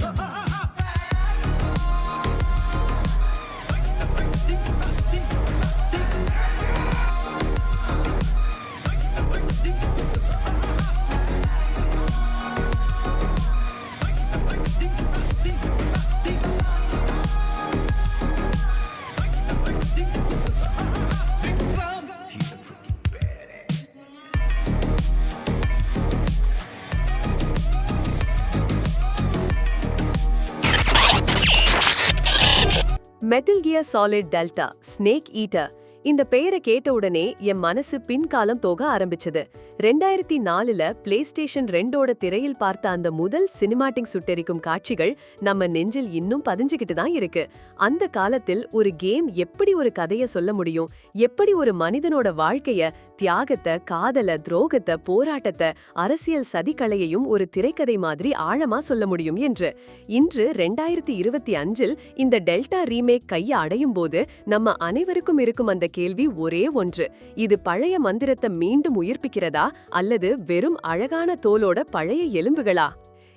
Ha ha ha! Metal gear solid delta snake eater இந்த பெயரை கேட்ட உடனே என் மனசு பின்காலம் போக ஆரம்பிச்சது. ரெண்டாயிரத்தி நாலுல பிளே ஸ்டேஷன் ரெண்டோட திரையில் பார்த்த அந்த முதல் சினிமாட்டிக் சுட்டெரிக்கும் காட்சிகள் நம்ம நெஞ்சில் இன்னும் பதிஞ்சுக்கிட்டு தான் இருக்கு. அந்த காலத்தில் ஒரு கேம் எப்படி ஒரு கதைய சொல்ல முடியும்? எப்படி ஒரு மனிதனோட வாழ்க்கைய தியாகத்தை காதல துரோகத்தை போராட்டத்தை அரசியல் சதிக்கலையையும் ஒரு திரைக்கதை மாதிரி ஆழமா சொல்ல முடியும் என்று. இன்று ரெண்டாயிரத்தி இருபத்தி அஞ்சில் இந்த டெல்டா ரீமேக் கைய அடையும் போது நம்ம அனைவருக்கும் இருக்கும் அந்த கேள்வி ஒரே ஒன்று. இது பழைய மந்திரத்தை மீண்டும் உயிர்ப்பிக்கிறதா? அல்லது வெறும் அழகான தோலோட பழைய எலும்புகளா?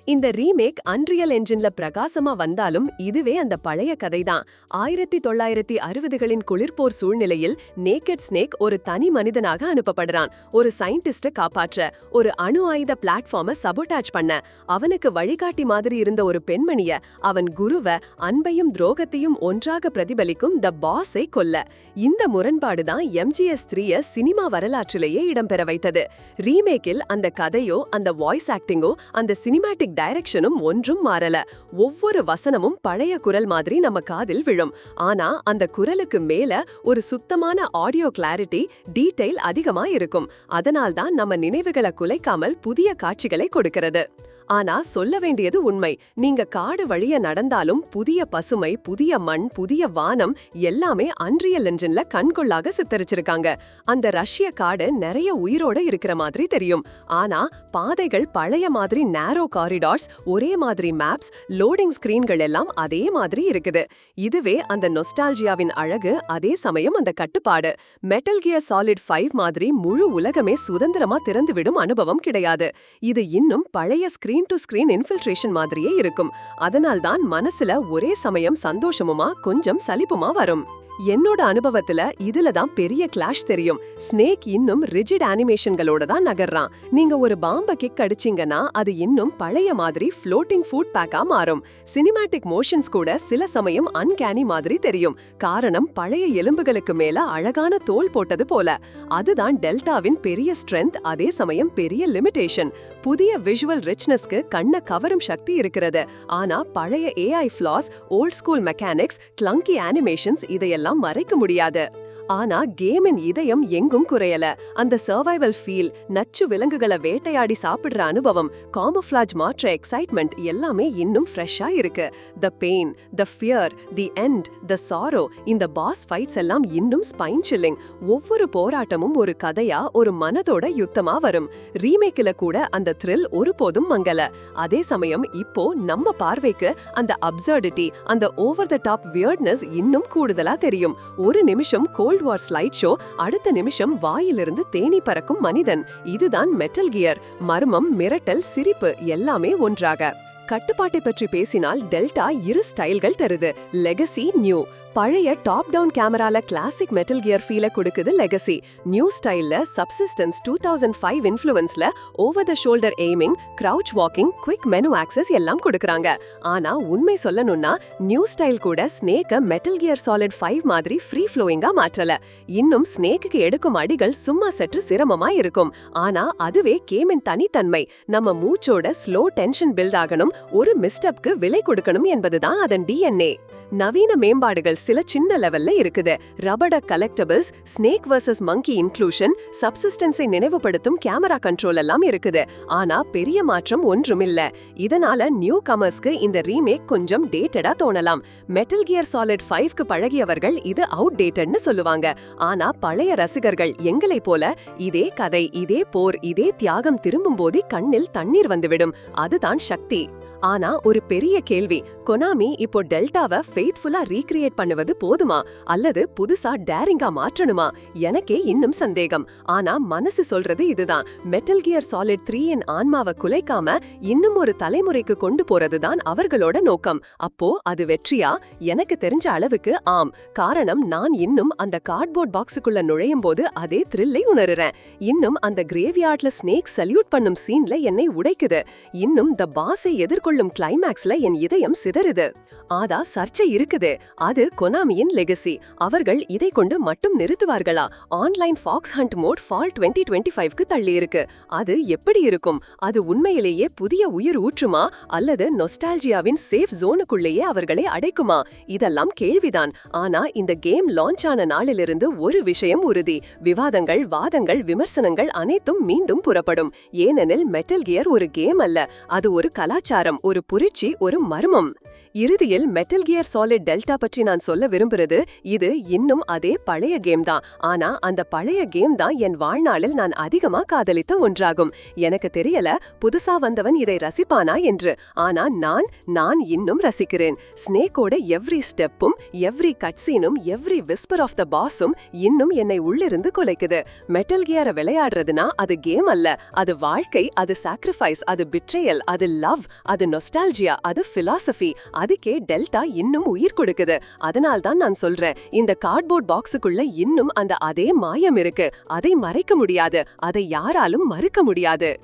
இந்த ரீமேக் அன்ரியல் என்ஜின்ல பிரகாசமா வந்தாலும் இதுவே அந்த பழைய கதைதான். ஆயிரத்தி தொள்ளாயிரத்தி அறுபதுகளின் குளிர்போர் சூழ்நிலையில் நேக்கட் ஸ்னேக் ஒரு தனி மனிதனாக அனுப்பப்படுறான். ஒரு சயின்டிஸ்ட காப்பாற்ற ஒரு அணு ஆயுத பிளாட்ஃபார்ம சபோட்டாஜ் பண்ண அவனுக்கு வழிகாட்டி மாதிரி இருந்த ஒரு பெண்மணிய அவன் குருவ அன்பையும் துரோகத்தையும் ஒன்றாக பிரதிபலிக்கும் த பாஸை கொல்ல. இந்த முரண்பாடுதான் எம்ஜிஎஸ் த்ரீய சினிமா வரலாற்றிலேயே இடம்பெற வைத்தது. ரீமேக்கில் அந்த கதையோ அந்த வாய்ஸ் ஆக்டிங்கோ அந்த சினிமாட்டிக் டைரக்ஷனும் ஒன்றும் மாறல. ஒவ்வொரு வசனமும் பழைய குரல் மாதிரி நம்ம காதில் விழும். ஆனா அந்த குரலுக்கு மேல ஒரு சுத்தமான ஆடியோ கிளாரிட்டி டீடைல் அதிகமா இருக்கும். அதனால்தான் நம்ம நினைவுகளை குலைக்காமல் புதிய காட்சிகளை கொடுக்கிறது. ஆனா சொல்ல வேண்டியது உண்மை. நீங்க காடு வழிய நடந்தாலும் புதிய பசுமை புதிய மண் புதிய வானம் எல்லாமே அன்ரியல் என்ஜின்ல கண்கொள்ளாக சித்தரிச்சிருக்காங்க. அந்த ரஷ்ய காடு நிறைய உயிரோட இருக்கிற மாதிரி தெரியும். ஆனா பாதைகள் பழைய மாதிரி நேரோ காரிடார்ஸ் ஒரே மாதிரி மேப்ஸ் லோடிங் ஸ்கிரீன்கள் எல்லாம் அதே மாதிரி இருக்குது. இதுவே அந்த நொஸ்டால்ஜியாவின் அழகு அதே சமயம் அந்த கட்டுப்பாடு. மெட்டல் கியர் சாலிட் ஃபைவ் மாதிரி முழு உலகமே சுதந்திரமா திறந்துவிடும் அனுபவம் கிடையாது. இது இன்னும் பழைய ஸ்கிரீன் டு ஸ்கிரீன் இன்ஃபில்ட்ரேஷன் மாதிரியே இருக்கும். அதனால்தான் மனசுல ஒரே சமயம் சந்தோஷமுமா கொஞ்சம் சலிப்புமா வரும். என்னோட அனுபவத்துல இதுல தான் பெரிய கிளாஷ் தெரியும். ஸ்னேக் இன்னும் ரிஜிட் அனிமேஷன்களோட தான் நகர்றான். நீங்க ஒரு பாம்ப கிக் அடிச்சீங்கன்னா அது இன்னும் பழைய மாதிரி ஃப்ளோட்டிங் ஃபுட் பேக்கா மாறும். சினிமாட்டிக் மோஷன்ஸ் கூட சில சமயம் அன்கேனி மாதிரி தெரியும். காரணம் பழைய எலும்புகளுக்கு மேல அழகான தோல் போட்டது போல. அதுதான் டெல்டாவின் பெரிய ஸ்ட்ரென்த் அதே சமயம் பெரிய லிமிடேஷன் புதிய விஷுவல் ரிச்னஸ்க்கு கண்ண கவரும் சக்தி இருக்கிறது. ஆனா பழைய AI flaws old school mechanics clunky animations இதையெல்லாம் மறைக்க முடியாது. ஆனா கேமின் இதயம் எங்கும் குறையல. அந்த சர்வைவல் ஃபீல் நச்சு விலங்குகளை வேட்டையாடி சாப்பிடுற அனுபவம் காமோஃப்ளாஜ் மாற்ற எக்ஸைட்மெண்ட் எல்லாமே இன்னும் ஃப்ரெஷ்ஷா இருக்கு. The pain the fear the end the sorrow இந்த பாஸ் ஃபைட்ஸ் எல்லாம் இன்னும் ஸ்பைன் சில்லிங் ஒவ்வொரு போராட்டமும் ஒரு கதையா ஒரு மனதோட யுத்தமா வரும். ரீமேக்கில் கூட அந்த த்ரில் ஒருபோதும் மங்கல. அதே சமயம் இப்போ நம்ம பார்வைக்கு அந்த அப்சர்டிட்டி அந்த ஓவர் த டாப் வியர்ட்னஸ் இன்னும் கூடுதலா தெரியும். ஒரு நிமிஷம் கோல்ட் வார் ஸ்லைட் ஷோ அடுத்த நிமிஷம் வாயிலிருந்து தேனி பறக்கும் மனிதன். இதுதான் மெட்டல் கியர் மர்மம் மிரட்டல் சிரிப்பு எல்லாமே ஒன்றாக. கட்டுப்பாட்டை பற்றி பேசினால் டெல்டா இரு ஸ்டைல்கள் தருது. லெகசி நியூ பழைய டாப் டவுன் கேமரால கிளாசிக் மெட்டல் கியர் ஃபீல கொடுக்குது லெகசி நியூ ஸ்டைல்ல subsistence two thousand five இன்ஃபுளுன்ஸ்ல over the shoulder aiming crouch walking quick menu access எல்லாம் கொடுக்குறாங்க. ஆனா உண்மை சொல்லணும்னா நியூ ஸ்டைல் கூட ஸ்னேக்க மெட்டல் கியர் சாலிட் ஃபைவ் மாதிரி ஃப்ரீ ஃப்ளோயிங்கா மாற்றல. இன்னும் ஸ்னேக்கு எடுக்கும் அடிகள் சும்மா சற்று சிரமமா இருக்கும். ஆனா அதுவே கேமின் தனித்தன்மை. நம்ம மூச்சோட ஸ்லோ டென்ஷன் பில்ட் ஆகணும் ஒரு மிஸ்டப்க்கு விலை கொடுக்கணும் என்பதுதான் அதன் டிஎன்ஏ நவீன மேம்பாடுகள் சில சின்ன லெவல்ல இருக்குது. ரபட collectibles snake versus monkey inclusion சப்சிஸ்டன்ஸை நினைவுபடுத்தும் கேமரா கண்ட்ரோல் எல்லாம் இருக்குது. ஆனா பெரிய மாற்றம் ஒன்றுமில்ல. இதனால நியூ கமர்ஸ்க்கு இந்த ரீமேக் கொஞ்சம் டேட்டடா தோணலாம். மெட்டல் கியர் சாலிட் ஃபைவ்க்கு பழகியவர்கள் இது அவுட் டேட்டட்னு சொல்லுவாங்க. ஆனா பழைய ரசிகர்கள் எங்களை போல இதே கதை இதே போர் இதே தியாகம் திரும்பும் போதே கண்ணில் தண்ணீர் வந்துவிடும். அதுதான் சக்தி. ஆனா ஒரு பெரிய கேள்வி. கொனாமி இப்போ டெல்டாவை ஃபெய்த்ஃபுல்லா ரீக்ரியேட் பண்ணுவது போதுமா? அல்லது புதுசா டேரிங்கா மாற்றணுமா? எனக்கே இன்னும் சந்தேகம். ஆனா மனசு சொல்றது இதுதான். மெட்டல் கியர் சாலிட் த்ரீ என் ஆன்மாவை குலைக்காம இன்னும் ஒரு தலைமுறைக்கு கொண்டு போறதுதான் அவர்களோட நோக்கம். அப்போ அது வெற்றியா? எனக்கு தெரிஞ்ச அளவுக்கு ஆம். காரணம் நான் இன்னும் அந்த கார்ட்போர்ட் பாக்ஸுக்குள்ள நுழையும் போது அதே த்ரில்லை உணர்றேன். இன்னும் அந்த கிரேவியார்ட்ல ஸ்னேக் சல்யூட் பண்ணும் சீன்ல என்னை உடைக்குது. இன்னும் த பாஸை எதிர்கொள்ளும் கிளைமேக்ஸ்ல என் இதயம் சிதறுது. ஆதா சர்ச்சை இருக்குது. அது கொனாமியின் லெகசி அவர்கள் இதை கொண்டு மட்டும் நிறுத்துவார்களா? Online fox hunt mode fall twenty twenty ஃபைவ்க்கு தள்ளி இருக்கு அது எப்படி இருக்கும்? அது உண்மையிலேயே புதிய உயிர் ஊற்றுமா? அல்லது நொஸ்டால்ஜியாவின் சேஃப் ஜோனுக்குள்ளேயே அவர்களை அடைக்குமா? இதெல்லாம் கேள்விதான். ஆனா இந்த கேம் லான்ச் ஆன நாளிலிருந்து ஒரு விஷயம் உறுதி. விவாதங்கள் வாதங்கள் விமர்சனங்கள் அனைத்தும் மீண்டும் புறப்படும். ஏனெனில் மெட்டல் கியர் ஒரு கேம் அல்ல. அது ஒரு கலாச்சாரம். ஒரு புரட்சி ஒரு மர்மம். இறுதியில் மெட்டல் கியர் சாலிட் டெல்டா பற்றி நான் சொல்ல விரும்புறது இது இன்னும் அதே பழைய கேம் தான். ஆனா அந்த பழைய கேம் தான் என் வாழ்நாளில் நான் அதிகமா காதலித்த ஒன்றாகும். எனக்கு தெரியல புதுசா வந்தவன் இதை ரசிப்பானா என்று. ஆனா நான் நான் இன்னும் ரசிக்கிறேன். ஸ்னேக்கோட எவ்ரி ஸ்டெப்பும் எவ்ரி கட்சீனும் எவ்ரி விஸ்பர் ஆஃப் த பாஸும் இன்னும் என்னை உள்ளிருந்து கொலைக்குது. மெட்டல் கியரை விளையாடுறதுனா அது கேம் அல்ல. அது வாழ்க்கை அது சாக்ரிஃபைஸ் அது பிட்ரேயல் அது லவ் அது நொஸ்டால்ஜியா அது பிலாசபி அதுக்கே டெல்டா இன்னும் உயிர் கொடுக்குது. அதனால் தான் நான் சொல்றேன் இந்த கார்ட்போர்ட் பாக்ஸுக்குள்ள இன்னும் அந்த அதே மாயம் இருக்கு. அதை மறைக்க முடியாது. அதை யாராலும் மறுக்க முடியாது.